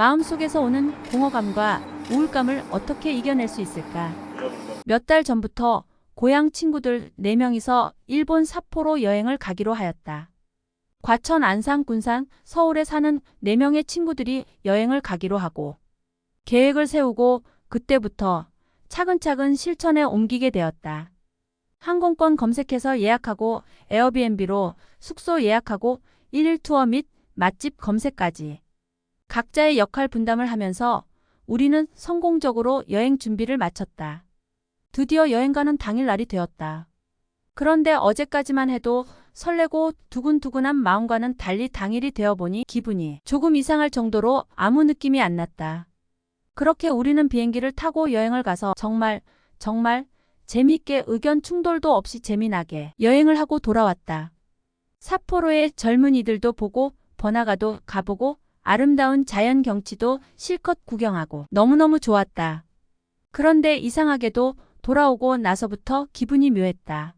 마음속에서 오는 공허감과 우울감을 어떻게 이겨낼 수 있을까? 몇 달 전부터 고향 친구들 4명이서 일본 삿포로 여행을 가기로 하였다. 과천, 안산, 군산, 서울에 사는 4명의 친구들이 여행을 가기로 하고 계획을 세우고 그때부터 차근차근 실천에 옮기게 되었다. 항공권 검색해서 예약하고 에어비앤비로 숙소 예약하고 일일 투어 및 맛집 검색까지 각자의 역할 분담을 하면서 우리는 성공적으로 여행 준비를 마쳤다. 드디어 여행 가는 당일 날이 되었다. 그런데 어제까지만 해도 설레고 두근두근한 마음과는 달리 당일이 되어보니 기분이 조금 이상할 정도로 아무 느낌이 안 났다. 그렇게 우리는 비행기를 타고 여행을 가서 정말 정말 재미있게 의견 충돌도 없이 재미나게 여행을 하고 돌아왔다. 삿포로의 젊은이들도 보고 번화가도 가보고 아름다운 자연 경치도 실컷 구경하고 너무너무 좋았다. 그런데 이상하게도 돌아오고 나서부터 기분이 묘했다.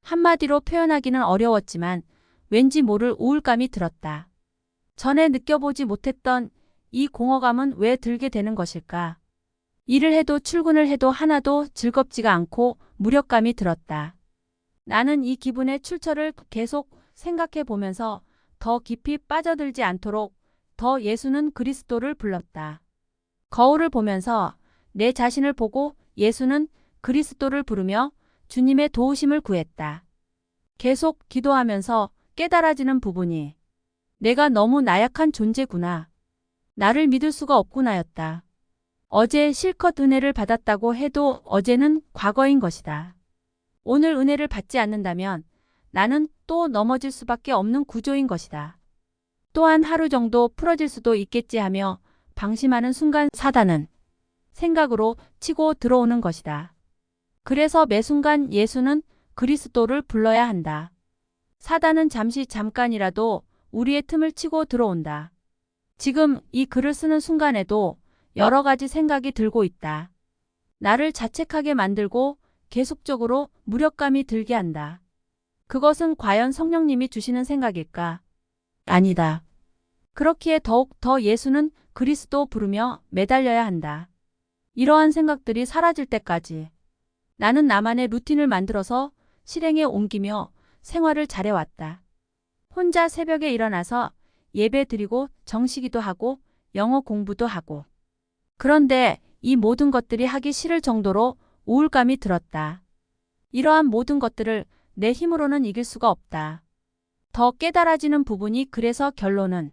한마디로 표현하기는 어려웠지만 왠지 모를 우울감이 들었다. 전에 느껴보지 못했던 이 공허감은 왜 들게 되는 것일까? 일을 해도 출근을 해도 하나도 즐겁지가 않고 무력감이 들었다. 나는 이 기분의 출처를 계속 생각해 보면서 더 깊이 빠져들지 않도록 더 예수는 그리스도를 불렀다. 거울을 보면서 내 자신을 보고 예수는 그리스도를 부르며 주님의 도우심을 구했다. 계속 기도하면서 깨달아지는 부분이 내가 너무 나약한 존재구나. 나를 믿을 수가 없구나였다. 어제 실컷 은혜를 받았다고 해도 어제는 과거인 것이다. 오늘 은혜를 받지 않는다면 나는 또 넘어질 수밖에 없는 구조인 것이다. 또한 하루 정도 풀어질 수도 있겠지 하며 방심하는 순간 사단은 생각으로 치고 들어오는 것이다. 그래서 매 순간 예수는 그리스도를 불러야 한다. 사단은 잠시 잠깐이라도 우리의 틈을 치고 들어온다. 지금 이 글을 쓰는 순간에도 여러 가지 생각이 들고 있다. 나를 자책하게 만들고 계속적으로 무력감이 들게 한다. 그것은 과연 성령님이 주시는 생각일까? 아니다. 그렇기에 더욱 더 예수는 그리스도 부르며 매달려야 한다. 이러한 생각들이 사라질 때까지 나는 나만의 루틴을 만들어서 실행에 옮기며 생활을 잘해왔다. 혼자 새벽에 일어나서 예배 드리고 정시기도 하고 영어 공부도 하고. 그런데 이 모든 것들이 하기 싫을 정도로 우울감이 들었다. 이러한 모든 것들을 내 힘으로는 이길 수가 없다. 더 깨달아지는 부분이 그래서 결론은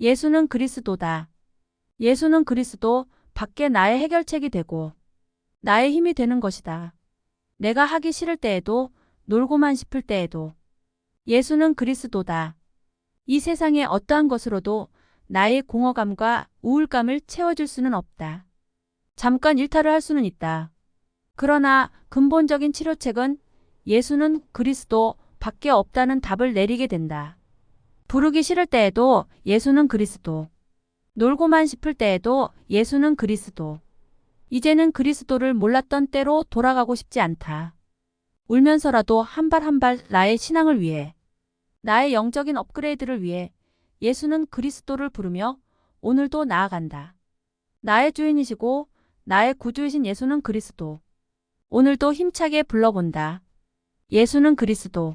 예수는 그리스도다. 예수는 그리스도 밖에 나의 해결책이 되고 나의 힘이 되는 것이다. 내가 하기 싫을 때에도 놀고만 싶을 때에도 예수는 그리스도다. 이 세상의 어떠한 것으로도 나의 공허감과 우울감을 채워줄 수는 없다. 잠깐 일탈을 할 수는 있다. 그러나 근본적인 치료책은 예수는 그리스도 밖에 없다는 답을 내리게 된다. 부르기 싫을 때에도 예수는 그리스도. 놀고만 싶을 때에도 예수는 그리스도. 이제는 그리스도를 몰랐던 때로 돌아가고 싶지 않다. 울면서라도 한 발 한 발 나의 신앙을 위해, 나의 영적인 업그레이드를 위해 예수는 그리스도를 부르며 오늘도 나아간다. 나의 주인이시고 나의 구주이신 예수는 그리스도. 오늘도 힘차게 불러본다. 예수는 그리스도.